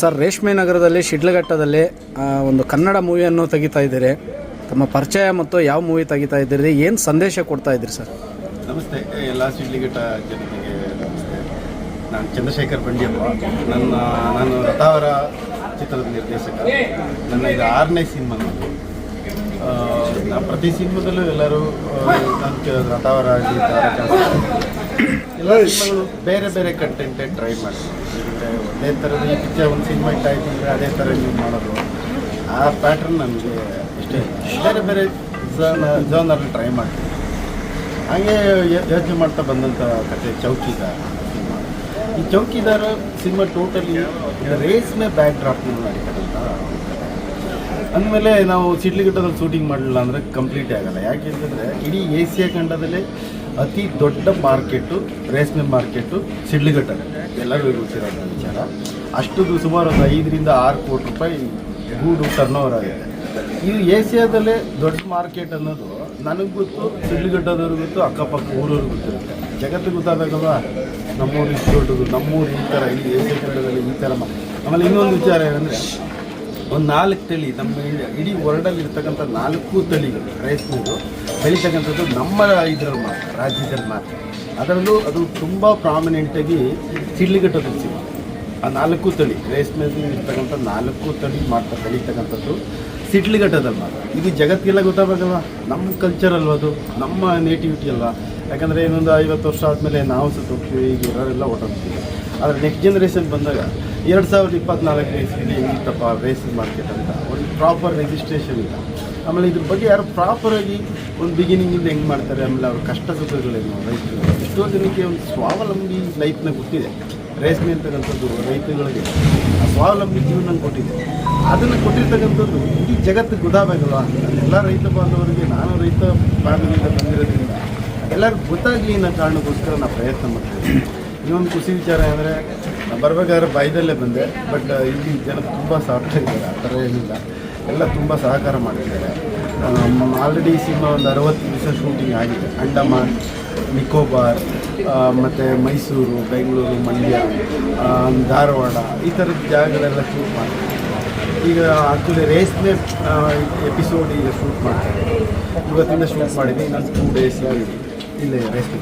Sir, ರೇಷ್ಮೆ ನಗರದಲ್ಲಿ, ಶಿಡ್ಲಘಟ್ಟದಲ್ಲಿ ಒಂದು ಕನ್ನಡ ಮೂವಿಯನ್ನು ತೆಗಿತಾ ಇದ್ದೀರಿ. ತಮ್ಮ ಪರಿಚಯ ಮತ್ತು ಯಾವ ಮೂವಿ ತೆಗಿತಾ ಇದ್ದೀರಿ? ಏನು ಸಂದೇಶ ಕೊಡ್ತಾ ಇದ್ದೀರಿ ಸರ್? ನಮಸ್ತೆ. ಎಲ್ಲ ಶಿಡ್ಲಿಘಟ್ಟ ಜನತೆಗೆ ನಮಸ್ತೆ. ನಾನು ಚಂದ್ರಶೇಖರ್ ಬಂಡಿಯಪ್ಪ ನನ್ನ, ನಾನು ರಥಾವರ ಚಿತ್ರದ ನಿರ್ದೇಶಕ. ನನ್ನ ಇದು ಆರನೇ ಸಿನಿಮಾ ಪ್ರತಿ ಸಿನಿಮಾದಲ್ಲೂ ಎಲ್ಲರೂ ನಾನು ರಥಾವರ ಬೇರೆ ಬೇರೆ ಕಂಟೆಂಟೇ ಟ್ರೈ ಮಾಡಿ ಒಂದೇ ಒಂದು ಸಿನಿಮಾ ಟೈಪ್ ಅಂದರೆ ಅದೇ ಥರ ನೀವು ಮಾಡೋದು. ಆ ಪ್ಯಾಟ್ರನ್ ನನಗೆ ಇಷ್ಟೇ ಬೇರೆ ಬೇರೆ ಝೋನಲ್ಲಿ ಟ್ರೈ ಮಾಡ್ತೀನಿ. ಹಾಗೆ ಯೋಚನೆ ಮಾಡ್ತಾ ಬಂದಂಥ ಕತೆ ಚೌಕಿದಾರ ಸಿನಿಮಾ. ಈ ಚೌಕಿದಾರ ಸಿನಿಮಾ ಟೋಟಲಿ ರೇಸ್ನೇ ಬ್ಯಾಕ್ ಡ್ರಾಪ್ನಲ್ಲಿ ಮಾಡಿರ್ತಕ್ಕಂಥ ಅಂದಮೇಲೆ ನಾವು ಸಿಡ್ಲಿಘಟ್ಟದಲ್ಲಿ ಶೂಟಿಂಗ್ ಮಾಡಲಿಲ್ಲ ಅಂದರೆ ಕಂಪ್ಲೀಟೇ ಆಗಲ್ಲ. ಯಾಕೆಂತಂದರೆ ಇಡೀ ಏಷ್ಯಾ ಖಂಡದಲ್ಲೇ ಅತಿ ದೊಡ್ಡ ಮಾರ್ಕೆಟು, ರೇಷ್ಮೆ ಮಾರ್ಕೆಟು ಸಿಡ್ಲಿಘಟ್ಟಲ್ಲಿ ಎಲ್ಲರಿಗೂ ಗೊತ್ತಿರೋಂಥ ವಿಚಾರ. ಅಷ್ಟು ಸುಮಾರು ಒಂದು ಐದರಿಂದ ಆರು ಕೋಟಿ ರೂಪಾಯಿ ಗೂಡು ಟರ್ನ್ ಓವರ್ ಆಗಿದೆ. ಇದು ಏಷ್ಯಾದಲ್ಲೇ ದೊಡ್ಡ ಮಾರ್ಕೆಟ್ ಅನ್ನೋದು ನನಗೆ ಗೊತ್ತು, ಸಿಡ್ಲಿಘಟ್ಟದವ್ರಿಗೆ ಗೊತ್ತು, ಅಕ್ಕಪಕ್ಕ ಊರವ್ರಿಗೆ ಗೊತ್ತಿರುತ್ತೆ. ಜಗತ್ತಿಗೆ ಗೊತ್ತಾಗಬೇಕಲ್ವಾ ನಮ್ಮೂರು ಇಷ್ಟು ದೊಡ್ಡದು, ನಮ್ಮೂರು ಈ ಥರ ಇಲ್ಲಿ ಏಷ್ಯಾ ಖಂಡದಲ್ಲಿ ಈ ಥರ ಆಮೇಲೆ ಇನ್ನೊಂದು ವಿಚಾರ ಏನಂದರೆ, ಒಂದು ನಾಲ್ಕು ತಳಿ ನಮ್ಮ ಇಡೀ ವರ್ಲ್ಡಲ್ಲಿ ಇರ್ತಕ್ಕಂಥ ನಾಲ್ಕು ತಳಿಗಳು, ರೇಷ್ಮೆದು. ಬೆಳೀತಕ್ಕಂಥದ್ದು ನಮ್ಮ ಇದರಲ್ಲಿ ಮಾತ್ರ, ರಾಜ್ಯದಲ್ಲಿ ಮಾತ್ರ. ಅದರಲ್ಲೂ ಅದು ತುಂಬ ಪ್ರಾಮಿನೆಂಟಾಗಿ ಸಿಡ್ಲಿಗಟ್ಟ ಸಿಗುತ್ತೆ ಆ ನಾಲ್ಕು ತಳಿ ರೇಷ್ಮೆದು ಇರ್ತಕ್ಕಂಥ ನಾಲ್ಕು ತಳಿ ಮಾಡ್ತಾ ಬೆಳೀತಕ್ಕಂಥದ್ದು ಸಿಡ್ಲಿಗಟ್ಟದಲ್ಲಿ ಮಾತ್ರ. ಇದು ಜಗತ್ತಿಗೆಲ್ಲ ಗೊತ್ತಾಗಬೇಕಲ್ವ? ನಮ್ಮ ಕಲ್ಚರ್ ಅಲ್ವ ಅದು? ನಮ್ಮ ನೇಟಿವಿಟಿ ಅಲ್ವಾ? ಯಾಕಂದರೆ ಇನ್ನೊಂದು ಐವತ್ತು ವರ್ಷ ಆದಮೇಲೆ ನಾವು ಸತ್ತು ಹೋಗ್ತೀವಿ, ಈಗ ಇರೋರೆಲ್ಲ ಹೊರಟೋಗ್ತೀವಿ ಆದರೆ ನೆಕ್ಸ್ಟ್ ಜನ್ರೇಷನ್ ಬಂದಾಗ ಎರಡು ಸಾವಿರದ ಇಪ್ಪತ್ನಾಲ್ಕನೇ ಇಸ್ವಿಲಿ ಹೆಂಗಿತ್ತಪ್ಪ ರೇಸ್ ಮಾರ್ಕೆಟ್ ಅಂತ ಒಂದು ಪ್ರಾಪರ್ ರಿಜಿಸ್ಟ್ರೇಷನ್ ಇಲ್ಲ. ಆಮೇಲೆ ಇದ್ರ ಬಗ್ಗೆ ಯಾರು ಪ್ರಾಪರಾಗಿ ಒಂದು ಬಿಗಿನಿಂಗಿಂದ ಹೆಂಗೆ ಮಾಡ್ತಾರೆ, ಆಮೇಲೆ ಅವ್ರ ಕಷ್ಟ ಸುಖಗಳೇನು ರೈತರು? ಎಷ್ಟೋ ಜನಕ್ಕೆ ಒಂದು ಸ್ವಾವಲಂಬಿ ಲೈಫ್ನ ಗೊತ್ತಿದೆ. ರೇಷ್ಮೆ ಅಂತಕ್ಕಂಥದ್ದು ರೈತಗಳಿಗೆ ಆ ಸ್ವಾವಲಂಬಿ ಜೀವನ ಕೊಟ್ಟಿದೆ. ಅದನ್ನು ಕೊಟ್ಟಿರ್ತಕ್ಕಂಥದ್ದು ಇಡೀ ಜಗತ್ತಿಗೆ ಗೊತ್ತಾಗಬೇಕಲ್ವ ಎಲ್ಲ ರೈತ ಬಾಂಧವರಿಗೆ, ನಾನು ರೈತ ಫ್ಯಾಮಿಲಿಯಿಂದ ಬಂದಿರೋದ್ರಿಂದ ಎಲ್ಲರಿಗೂ ಗೊತ್ತಾಗಲಿ ಅನ್ನೋ ಕಾರಣಕ್ಕೋಸ್ಕರ ನಾನು ಪ್ರಯತ್ನ ಮಾಡ್ತೀವಿ ಇನ್ನೊಂದು ಖುಷಿ ವಿಚಾರ ಅಂದರೆ ಬರಬೇಕಾದ್ರೆ ಬೈದಲ್ಲೇ ಬಂದೆ ಬಟ್ ಇಲ್ಲಿ ಜನ ತುಂಬ ಸಾಫ್ಟ್ ಆಗಿದ್ದಾರೆ ಆ ಥರ ಏನಿಲ್ಲ. ಎಲ್ಲ ತುಂಬ ಸಹಕಾರ ಮಾಡಿದ್ದಾರೆ. ಆಲ್ರೆಡಿ ಸಿನಿಮಾ ಒಂದು ಅರವತ್ತು ದಿವಸ ಶೂಟಿಂಗ್ ಆಗಿದೆ. ಅಂಡಮಾನ್, ನಿಕೋಬಾರ್ ಮತ್ತು ಮೈಸೂರು, ಬೆಂಗಳೂರು, ಮಂಡ್ಯ ಧಾರವಾಡ, ಈ ಥರದ ಜಾಗಗಳೆಲ್ಲ ಶೂಟ್ ಮಾಡ್ತಾರೆ. ಈಗ ಆ್ಯಕ್ಚುಲಿ ರೇಸ್ನೇ ಎಪಿಸೋಡ್ ಈಗ ಶೂಟ್ ಮಾಡ್ತಾರೆ. ಇವತ್ತಿಂದ ಶೂಟ್ ಮಾಡಿದ್ದೀನಿ ಇನ್ನೊಂದು ಟೂ ಡೇಸ್ ಇಲ್ಲೇ ರೇಸ್ಮೆ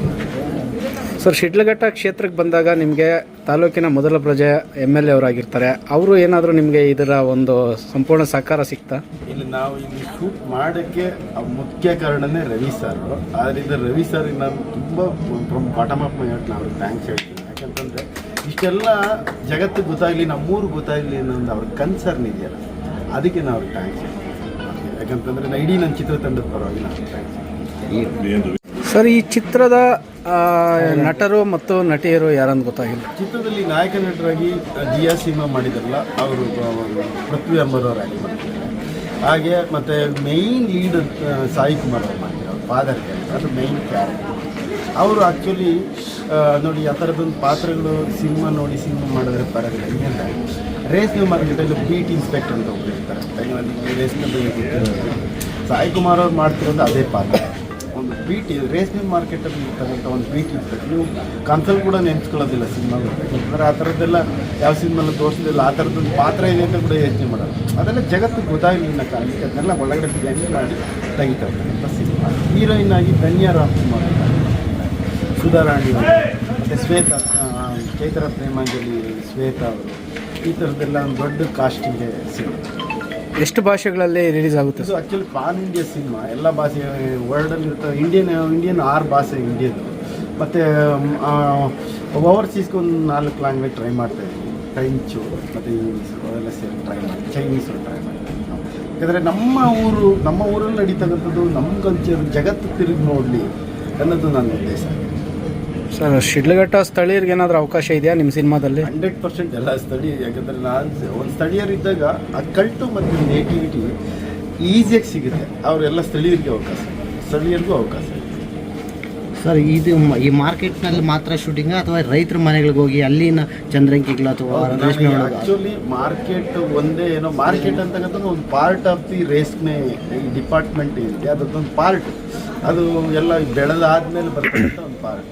ಸರ್ ಶಿಡ್ಲಘಟ್ಟ ಕ್ಷೇತ್ರಕ್ಕೆ ಬಂದಾಗ ನಿಮಗೆ ತಾಲೂಕಿನ ಮೊದಲ ಪ್ರಜೆ ಎಂ ಎಲ್ ಎ ಅವರಾಗಿರ್ತಾರೆ. ಅವರು ಏನಾದರೂ ನಿಮಗೆ ಇದರ ಒಂದು ಸಂಪೂರ್ಣ ಸಹಕಾರ ಸಿಗ್ತಾ ಇಲ್ಲಿ ನಾವು ಇಲ್ಲಿ ಶೂಟ್ ಮಾಡೋಕ್ಕೆ ಮುಖ್ಯ ಕಾರಣನೇ ರವಿ ಸರ್ ಆದ್ದರಿಂದ ರವಿ ಸರ್ ನಾನು ತುಂಬ ಫ್ರಮ್ ಬಾಟಮ್ ಅಪ್ ಹಾರ್ಟ್ ನಾನು ಅವ್ರಿಗೆ ಥ್ಯಾಂಕ್ಸ್ ಹೇಳ್ತೀನಿ. ಯಾಕಂತಂದರೆ ಇಷ್ಟೆಲ್ಲ ಜಗತ್ತು ಗೊತ್ತಾಗಲಿ ನಮ್ಮೂರು ಗೊತ್ತಾಗಲಿ ಅನ್ನೋದು ಅವ್ರ ಕನ್ಸರ್ನ್ ಇದೆಯಲ್ಲ. ಅದಕ್ಕೆ ನಾವು ಅವ್ರಿಗೆ ಥ್ಯಾಂಕ್ಸ್ ಹೇಳ್ತೀನಿ. ಯಾಕಂತಂದರೆ ನಾನು ಇಡೀ ನನ್ನ ಚಿತ್ರತಂಡದ ಪರವಾಗಿ ನಾನು ಥ್ಯಾಂಕ್ಸ್ ಸರ್, ಈ ಚಿತ್ರದ ನಟರು ಮತ್ತು ನಟಿಯರು ಯಾರಂತ ಗೊತ್ತಾಗಿಲ್ಲ. ಚಿತ್ರದಲ್ಲಿ ನಾಯಕ ನಟರಾಗಿ ಜಿಯಾ ಸಿನಿಮಾ ಮಾಡಿದ್ರಲ್ಲ, ಅವರು ಪೃಥ್ವಿ ಅಂಬರವರಾಗಿ ಹಾಗೆ ಮತ್ತು ಮೈನ್ ಲೀಡ್ ಸಾಯಿ ಕುಮಾರ್ ಅವ್ರು ಮಾಡಿದ್ರು ಫಾದರ್ ಅದು ಮೈನ್ ಕ್ಯಾರೆಕ್ಟರ್ ಅವರು ಆ್ಯಕ್ಚುಲಿ ನೋಡಿ, ಆ ಥರದೊಂದು ಪಾತ್ರಗಳು ಸಿನಿಮಾ ನೋಡಿ ಸಿನಿಮಾ ಮಾಡಿದ್ರೆ ಬರೋದಿಲ್ಲ ರೇಸ್ ರೇಷ್ಮೆ ಮಾರ್ಕೆಟಲ್ಲಿ ಬೀಟ್ ಇನ್ಸ್ಪೆಕ್ಟರ್ ಅಂತ ರೇಸ್ ರೇಷ್ಮೆ ಸಾಯಿ ಕುಮಾರ್ ಅವ್ರು ಮಾಡ್ತಿರೋದು ಅದೇ ಪಾತ್ರ. ಬೀಟ್ ರೇಷ್ಮೆ ಮಾರ್ಕೆಟಲ್ಲಿ ಇರ್ತಕ್ಕಂಥ ಒಂದು ಬೀಟ್ ಇರ್ತದೆ ನೀವು ಕನ್ಸಲ್ ಕೂಡ ನೆನೆಸ್ಕೊಳ್ಳೋದಿಲ್ಲ ಸಿನಿಮಾ ಆ ಥರದ್ದೆಲ್ಲ ಯಾವ ಸಿನಿಮಾ ತೋರಿಸೋದಿಲ್ಲ. ಆ ಥರದ್ದೊಂದು ಪಾತ್ರ ಇದೆ ಅಂತ ಕೂಡ ಯೋಚನೆ ಮಾಡೋದು ಅದೆಲ್ಲ ಜಗತ್ತು ಗೊತ್ತಾಗಲಿ ಅನ್ನೋ ಕಾರಣಕ್ಕೆ ಅದನ್ನೆಲ್ಲ ಒಳಗಡೆ ಬಿರಿಯಾನಿ ಮಾಡಿ ತೆಗಿತಾ ಇರ್ತಕ್ಕಂಥ ಸಿನಿಮಾ. ಹೀರೋಯಿನ್ ಆಗಿ ಧನ್ಯ ರಾಜ್ಕುಮಾರ್ ಸುಧಾರಾಣಿ ಮತ್ತು ಶ್ವೇತಾ ಚೈತ್ರ ಪ್ರೇಮಾಂಜಲಿ ಶ್ವೇತಾ ಅವರು. ಈ ಥರದ್ದೆಲ್ಲ ಒಂದು ದೊಡ್ಡ ಕಾಸ್ಟಿಂಗ್ಗೆ ಸಿಗುತ್ತೆ. ಎಷ್ಟು ಭಾಷೆಗಳಲ್ಲಿ ರಿಲೀಸ್ ಆಗುತ್ತೆ? ಇದು ಆ್ಯಕ್ಚುಲಿ ಪಾನ್ ಇಂಡಿಯಾ ಸಿನಿಮಾ ಎಲ್ಲ ಭಾಷೆ ವರ್ಲ್ಡಲ್ಲಿ ಇರ್ತದೆ ಇಂಡಿಯನ್ ಇಂಡಿಯನ್ ಆರು ಭಾಷೆ ಇಂಡಿಯದು ಮತ್ತು ಓವರ್ಸೀಸ್ಗೆ ಒಂದು ನಾಲ್ಕು ಲ್ಯಾಂಗ್ವೇಜ್ ಟ್ರೈ ಮಾಡ್ತಾ ಇದ್ದೀವಿ ಫ್ರೆಂಚು ಮತ್ತು ಇಂಗ್ಲೀಷು ಅವೆಲ್ಲ ಸೇರಿ ಟ್ರೈ ಮಾಡ್ತೀವಿ ಚೈನೀಸು ಟ್ರೈ ಮಾಡ್ತೀವಿ ಯಾಕಂದರೆ ನಮ್ಮ ಊರು, ನಮ್ಮ ಊರಲ್ಲಿ ನಡೀತಕ್ಕಂಥದ್ದು ನಮ್ಮ ಕಲ್ಚರ್ ಜಗತ್ತು ತಿರುಗಿ ನೋಡಲಿ ಅನ್ನೋದು ನನ್ನ ಉದ್ದೇಶ. ಸರ್ ಶಿಡ್ಲಘಟ್ಟ ಸ್ಥಳೀಯರಿಗೆ ಏನಾದರೂ ಅವಕಾಶ ಇದೆಯಾ ನಿಮ್ಮ ಸಿನಿಮಾದಲ್ಲಿ? ಹಂಡ್ರೆಡ್ ಪರ್ಸೆಂಟ್ ಎಲ್ಲ ಸ್ಥಳೀಯ ಯಾಕಂದರೆ ನಾನು ಒಂದು ಸ್ಥಳೀಯರಿದ್ದಾಗ ಆ ಕಲ್ಟು ಮತ್ತು ನೇಟಿವಿಟಿ ಈಸಿಯಾಗಿ ಸಿಗುತ್ತೆ. ಅವರೆಲ್ಲ ಸ್ಥಳೀಯರಿಗೆ ಅವಕಾಶ ಸ್ಥಳೀಯರಿಗೂ ಅವಕಾಶ. ಸರ್ ಇದು ಮ- ಈ ಮಾರ್ಕೆಟ್ನಲ್ಲಿ ಮಾತ್ರ ಶೂಟಿಂಗ್ ಅಥವಾ ರೈತರ ಮನೆಗಳಿಗೆ ಹೋಗಿ ಅಲ್ಲಿನ ಚಂದ್ರಂಕಿಗಳು ಅಥವಾ ರೇಷ್ಮೆ ಒಳಗೆ ಆಕ್ಚುಲಿ ಮಾರ್ಕೆಟ್ ಒಂದೇ ಏನೋ ಮಾರ್ಕೆಟ್ ಅಂತಕ್ಕಂಥದ್ದು ಒಂದು ಪಾರ್ಟ್ ಆಫ್ ದಿ ರೇಷ್ಮೆ ಈ ಡಿಪಾರ್ಟ್ಮೆಂಟ್ ಇದೆ ಅದೊಂದು ಪಾರ್ಟ್ ಅದು ಎಲ್ಲ ಬೆಳೆದಾದ್ಮೇಲೆ ಬರ್ತಕ್ಕಂಥ ಒಂದು ಪಾರ್ಟ್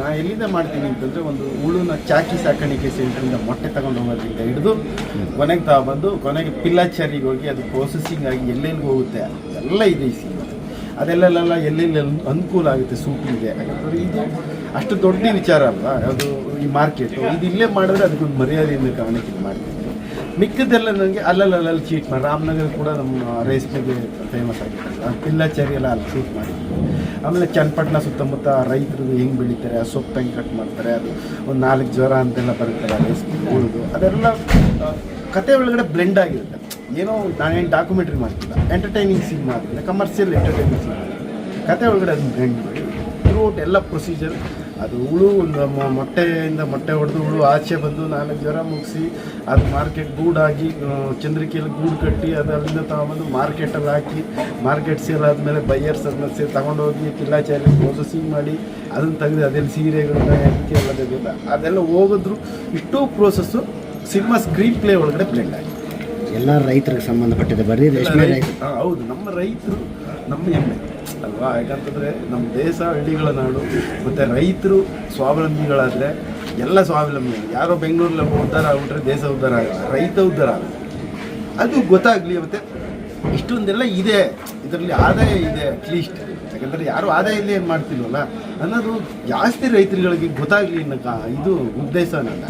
ನಾ ಎಲ್ಲಿಂದ ಮಾಡ್ತೀನಿ ಅಂತಂದರೆ ಒಂದು ಹುಳುನ ಚಾಕಿ ಸಾಕಾಣಿಕೆ ಸೆಂಟ್ರಿಂದ ಮೊಟ್ಟೆ ತಗೊಂಡು ಹೋಗೋದ್ರಿಂದ ಹಿಡಿದು ಕೊನೆಗೆ ತಗೊಬಂದು ಕೊನೆಗೆ ಪಿಲ್ಲಾಚಾರಿಗೆ ಹೋಗಿ ಅದು ಪ್ರೊಸೆಸಿಂಗ್ ಆಗಿ ಎಲ್ಲೆಲ್ಲಿ ಹೋಗುತ್ತೆ ಎಲ್ಲ ಇದೆ ಈ ಸೀಮೆ ಅದೆಲ್ಲೆಲ್ಲ ಎಲ್ಲೆಲ್ಲಿ ಅನುಕೂಲ ಆಗುತ್ತೆ ಸೂಪಿಗೆ ಯಾಕಂದ್ರೆ ಇದು ಅಷ್ಟು ದೊಡ್ಡ ವಿಚಾರ ಅಲ್ವಾ? ಅದು ಈ ಮಾರ್ಕೆಟು ಇದು ಇಲ್ಲೇ ಮಾಡಿದ್ರೆ ಅದಕ್ಕೊಂದು ಮರ್ಯಾದೆಯಿಂದ ಕಾರಣಕ್ಕೆ ಇದು ಮಾಡ್ತೀನಿ ಮಿಕ್ಕದೆಲ್ಲ ನನಗೆ ಅಲ್ಲಲ್ಲಲ್ಲಿ ಚೀಟ್ ಮಾಡಿ. ರಾಮನಗರ ಕೂಡ ನಮ್ಮ ರೇಸ್ಮೆಗೆ ಫೇಮಸ್ ಆಗಿತ್ತು ಪಿಲ್ಲಾಚಾರಿ ಎಲ್ಲ ಅಲ್ಲಿ ಚೀಟ್ ಮಾಡಿದ್ವಿ ಆಮೇಲೆ ಚನ್ನಪಟ್ಟಣ ಸುತ್ತಮುತ್ತ ರೈತರು ಹೆಂಗೆ ಬೆಳಿತಾರೆ ಆ ಸೊಪ್ಪು ಹೆಂಗೆ ಕಟ್ ಮಾಡ್ತಾರೆ, ಅದು ಒಂದು ನಾಲ್ಕು ಜ್ವರ ಅಂತೆಲ್ಲ ಬರುತ್ತಲ್ಲ ರೇಸ್ಮೆ ಉಳಿದು ಅದೆಲ್ಲ ಕತೆ ಒಳಗಡೆ ಬ್ಲೆಂಡ್ ಆಗಿರುತ್ತೆ. ಏನೋ ನಾನೇನು ಡಾಕ್ಯುಮೆಂಟ್ರಿ ಮಾಡ್ತಿಲ್ಲ ಎಂಟರ್ಟೈನಿಂಗ್ ಸೀನ್ ಮಾಡ್ತಿಲ್ಲ ಕಮರ್ಷಿಯಲ್ ಎಂಟರ್ಟೈನಿಂಗ್ ಸೀನ್ ಕತೆ ಒಳಗಡೆ ಅದು ಬ್ಲೆಂಡ್ ಮಾಡಿ. ಥ್ರೂಔಟ್ ಎಲ್ಲ ಪ್ರೊಸೀಜರ್ ಅದು ಹುಳು ಒಂದು ಮೊಟ್ಟೆಯಿಂದ ಮೊಟ್ಟೆ ಹೊಡೆದು ಹುಳು ಆಚೆ ಬಂದು ನಾನು ಜ್ವರ ಮುಗಿಸಿ ಅದು ಮಾರ್ಕೆಟ್ ಗೂಡಾಗಿ ಚಂದ್ರಿಕೆಯಲ್ಲಿ ಗೂಡು ಕಟ್ಟಿ ಅದು ಅಲ್ಲಿಂದ ತಗೊಂಬಂದು ಮಾರ್ಕೆಟಲ್ಲಿ ಹಾಕಿ ಮಾರ್ಕೆಟ್ ಸೇಲ್ ಆದಮೇಲೆ ಬೈಯರ್ಸ್ ಅದನ್ನ ಸೇ ತಗೊಂಡೋಗಿ ಕಿಲ್ಲಾಚಾರಿ ಪ್ರೊಸೆಸಿಂಗ್ ಮಾಡಿ ಅದನ್ನು ತೆಗೆದು ಅದೆಲ್ಲ ಸೀರೆಗಳನ್ನ ಅದಕ್ಕೆ ಎಲ್ಲ ಅದೆಲ್ಲ ಹೋಗಿದ್ರು. ಇಷ್ಟೂ ಪ್ರೋಸೆಸ್ಸು ಸಿನಿಮಾ ಸ್ಕ್ರೀನ್ ಪ್ಲೇ ಒಳಗಡೆ ಬ್ಲೆಂಡ್ ಆಗಿ ಎಲ್ಲ ರೈತರಿಗೆ ಸಂಬಂಧಪಟ್ಟಿದೆ ಬರೀ ರೇಷ್ಮೆ ರೈತ- ರೈತ ಹೌದು ನಮ್ಮ ರೈತರು ನಮ್ಮ ಹೆಮ್ಮೆ ಅಲ್ವಾ? ಯಾಕಂತಂದರೆ ನಮ್ಮ ದೇಶ ಹಳ್ಳಿಗಳ ನಾಡು, ಮತ್ತು ರೈತರು ಸ್ವಾವಲಂಬಿಗಳಾದರೆ ಎಲ್ಲ ಸ್ವಾವಲಂಬಿ ಯಾರೋ ಬೆಂಗಳೂರಲ್ಲಿ ಉದ್ಧಾರ ಆಗ್ಬಿಟ್ರೆ ದೇಶ ಉದ್ಧಾರ ಆಗಲ್ಲ, ರೈತ ಉದ್ಧಾರ ಆಗಲ್ಲ. ಅದು ಗೊತ್ತಾಗಲಿ ಮತ್ತೆ ಇಷ್ಟೊಂದೆಲ್ಲ ಇದೆ. ಇದರಲ್ಲಿ ಆದಾಯ ಇದೆ ಅಟ್ಲೀಸ್ಟ್ ಯಾಕಂದರೆ ಯಾರು ಆದಾಯ ಇಲ್ಲೇ ಏನು ಮಾಡ್ತಿಲ್ವಲ್ಲ? ಅನ್ನೋದು ಜಾಸ್ತಿ ರೈತರುಗಳಿಗೆ ಗೊತ್ತಾಗಲಿ ಅನ್ನೋ ಇದು ಉದ್ದೇಶ ನನ್ನ.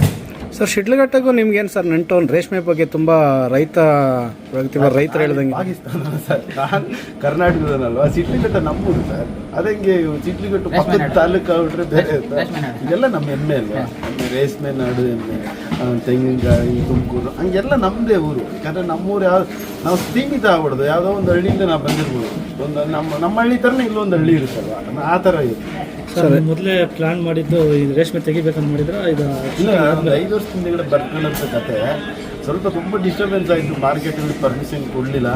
ಸರ್ ಶಿಡ್ಲಘಟ್ಟಗೂ ನಿಮ್ಗೇನು ಸರ್ ನಂಟು ಒಂದು ರೇಷ್ಮೆ ಬಗ್ಗೆ ತುಂಬ ರೈತ ಪ್ರಗತಿಪರ ರೈತರು ಹೇಳ್ದಂಗೆ. ಪಾಕಿಸ್ತಾನ ಸರ್. ನಾನು ಕರ್ನಾಟಕದನಲ್ವಾ? ಸಿಟ್ಲಿಘಟ್ಟ ನಮ್ಮೂರು ಸರ್. ಅದಂಗೆ ಸಿಟ್ಲಿಘಟ್ಟ ಪಕ್ಕದ ತಾಲೂಕು ಆಗ್ಬಿಟ್ರೆ ಬೇರೆ ಇರುತ್ತೆ. ಇದೆಲ್ಲ ನಮ್ಮ ಹೆಮ್ಮೆ ಅಲ್ವಾ? ನಮ್ಮ ರೇಷ್ಮೆ ನಾಡು ಎಮ್ಮೆ ಆ, ತೆಂಗಿನಕಾಯಿ ತುಮಕೂರು. ಹಂಗೆಲ್ಲ ನಮ್ಮದೇ ಊರು. ಯಾಕಂದ್ರೆ ನಮ್ಮೂರು ಯಾವ ನಾವು ಸೀಮಿತ ಆಗ್ಬಿಡ್ದು. ಯಾವುದೋ ಒಂದು ಹಳ್ಳಿಯಿಂದ ನಾವು ಬಂದಿರ್ಬೋದು. ಒಂದು ನಮ್ಮ ನಮ್ಮ ಹಳ್ಳಿ ಥರನೇ ಇಲ್ಲೊಂದು ಹಳ್ಳಿ ಇರುತ್ತಲ್ವ ಆ ಥರ ಇದೆ. ಸರ್ ಮೊದಲೇ ಪ್ಲಾನ್ ಮಾಡಿದ್ದು ಈ ರೇಷ್ಮೆ ತೆಗಿಬೇಕಂತ ಮಾಡಿದ್ರೆ? ಇದು ಇಲ್ಲ ಒಂದು ಐದು ವರ್ಷದ ಹಿಂದೆಗಡೆ ಬರ್ಕೊಳ್ಳೋಂಥ ಕತೆ. ಸ್ವಲ್ಪ ತುಂಬ ಡಿಸ್ಟರ್ಬೆನ್ಸ್ ಆಯಿತು, ಮಾರ್ಕೆಟಲ್ಲಿ ಪರ್ಮಿಷನ್ ಕೊಡಲಿಲ್ಲ.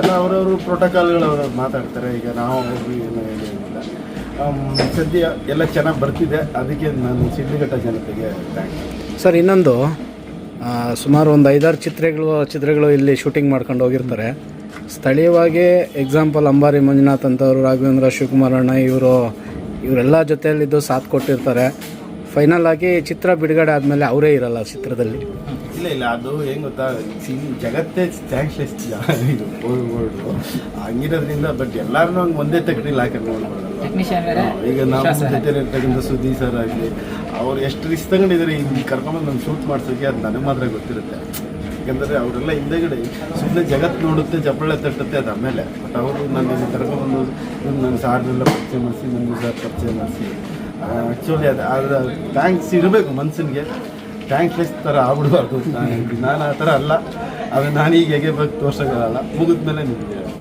ಎಲ್ಲ ಅವರವರು ಪ್ರೋಟೋಕಾಲ್ಗಳು ಅವರು ಮಾತಾಡ್ತಾರೆ, ಈಗ ನಾವು ಏನು ಏನಿಲ್ಲ ಸದ್ಯ ಎಲ್ಲ ಚೆನ್ನಾಗಿ ಬರ್ತಿದೆ, ಅದಕ್ಕೆ ನಾನು ಸಿದ್ಧಘಟ್ಟ ಜನತೆಗೆ ಸರ್, ಇನ್ನೊಂದು ಸುಮಾರು ಒಂದು ಐದಾರು ಚಿತ್ರಗಳು ಚಿತ್ರಗಳು ಇಲ್ಲಿ ಶೂಟಿಂಗ್ ಮಾಡ್ಕೊಂಡು ಹೋಗಿರ್ತಾರೆ. ಸ್ಥಳೀಯವಾಗಿ ಎಕ್ಸಾಂಪಲ್ ಅಂಬಾರಿ ಮಂಜುನಾಥ್ ಅಂತವರು, ರಾಘವೇಂದ್ರ ಶಿವಕುಮಾರಣ್ಣ, ಇವರು, ಇವರೆಲ್ಲ ಜೊತೆಯಲ್ಲಿದ್ದು ಸಾಥ್ ಕೊಟ್ಟಿರ್ತಾರೆ. ಫೈನಲ್ ಆಗಿ ಚಿತ್ರ ಬಿಡುಗಡೆ ಆದಮೇಲೆ ಅವರೇ ಇರಲ್ಲ ಚಿತ್ರದಲ್ಲಿ. ಇಲ್ಲ ಇಲ್ಲ ಅದು ಏನು ಗೊತ್ತಾ? ಸಿನ್ ಜಗತ್ತೇ ಥ್ಯಾಂಕ್ಸ್ಲೆಸ್ ಇದು ವರ್ಲ್ಡು ಹಂಗಿರೋದ್ರಿಂದ ಬಟ್ ಎಲ್ಲಾರನ್ನೂ ಹಂಗೆ ಒಂದೇ ತಕ್ಕಡಿಲಿ ಹಾಕಿ ನೋಡ್ಬೋದಲ್ಲ ಈಗ ನಮ್ಮ ಜೊತೆ ಇರ್ತಕ್ಕಂಥ ಸುದ್ದಿ ಸರ್ ಆಗಲಿ ಅವ್ರು ಎಷ್ಟು ರಿಸ್ ತಗೊಂಡಿದ್ದಾರೆ ಇಲ್ಲಿ ಕರ್ಕೊಂಬಂದು ನಾನು ಶೂಟ್ ಮಾಡ್ಸೋಕೆ ಅದು ನನಗೆ ಮಾತ್ರ ಗೊತ್ತಿರುತ್ತೆ. ಯಾಕಂದರೆ ಅವರೆಲ್ಲ ಹಿಂದೆಗಡೆ ಸುಮ್ಮನೆ ಜಗತ್ತು ನೋಡುತ್ತೆ ಚಪ್ಪಳೆ ತಟ್ಟುತ್ತೆ ಅದು ಆಮೇಲೆ. ಬಟ್ ಅವರು ನನ್ನ ಕರ್ಕೊಂಬಂದು ನನ್ನ ಸಾರ್ನೆಲ್ಲ ಪರಿಚಯ ಮಾಡಿಸಿ ನನ್ನ ಸರ್ ಪರಿಚಯ ಮಾಡಿಸಿ. ಆ್ಯಕ್ಚುಲಿ ಅದು ಅದರ ಥ್ಯಾಂಕ್ಸ್ ಇರಬೇಕು ಮನ್ಸಿಗೆ ಥ್ಯಾಂಕ್ಲೆಸ್ ಥರ ಆಗ್ಬಿಡ್ಬಾರ್ದು ನಾನು ಆ ಥರ ಅಲ್ಲ. ಅದು ನಾನೀಗ ಹೇಗೆ ಬೇಕು ತೋರ್ಸೋಕ್ಕಾಗಲ್ಲ. ಮುಗಿದ್ಮೇಲೆ ನಿಮಗೆ